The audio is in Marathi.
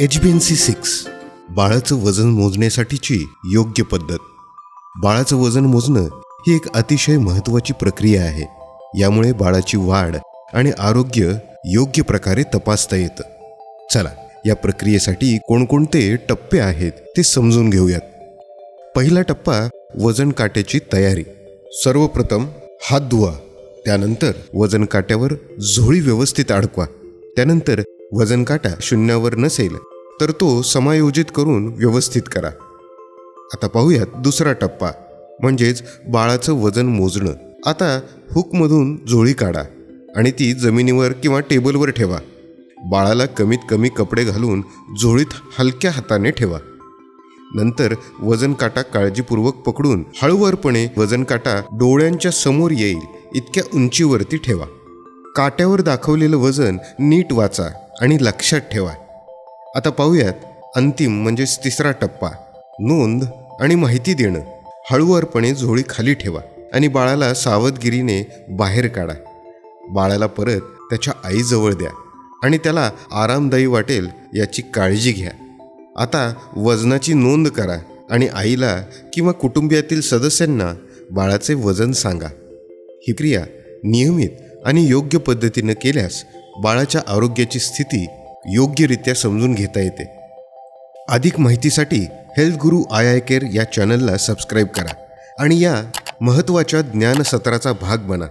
H B N C six बाळाचं वजन मोजण्यासाठीची योग्य पद्धत. बाळाचं वजन मोजणं ही एक अतिशय महत्त्वाची प्रक्रिया आहे. यामुळे बाळाची वाढ आणि आरोग्य योग्य प्रकारे तपासता येतं. चला या प्रक्रियेसाठी कोणकोणते टप्पे आहेत ते समजून घेऊयात. पहिला टप्पा वजन काट्याची तयारी. सर्वप्रथम हात धुवा. त्यानंतर वजन काट्यावर झोळी व्यवस्थित अडकवा. त्यानंतर वजन काटा शून्यावर नसेल तर तो समायोजित करून व्यवस्थित करा. आता पाहूयात दुसरा टप्पा म्हणजेच बाळाचं वजन मोजणं. आता हुकमधून झोळी काढा आणि ती जमिनीवर किंवा टेबलवर ठेवा. बाळाला कमीत कमी कपडे घालून झोळीत हलक्या हाताने ठेवा. नंतर वजन काटा काळजीपूर्वक पकडून हळूवारपणे वजन काटा डोळ्यांच्या समोर येईल इतक्या उंचीवरती ठेवा. काट्यावर दाखवलेलं वजन नीट वाचा आणि लक्षात ठेवा. आता पाहूयात. अंतिम म्हणजेच तिसरा टप्पा. नोंद आणि माहिती देणं. हळूवारपणे झोळी खाली ठेवा आणि बाळाला सावधगिरीने बाहेर काढा. बाळाला परत त्याच्या आईजवळ द्या आणि त्याला आरामदायी वाटेल याची काळजी घ्या. आता वजनाची नोंद करा आणि आईला किंवा कुटुंबियातील सदस्यांना बाळाचे वजन सांगा. ही क्रिया नियमित आणि योग्य पद्धतीनं केल्यास बाळाच्या आरोग्याची स्थिती योग्यरित्या समजून घेता येते. अधिक माहितीसाठी health Guru I I care या चॅनलला सबस्क्राईब करा आणि या महत्त्वाच्या ज्ञानसत्राचा भाग बना.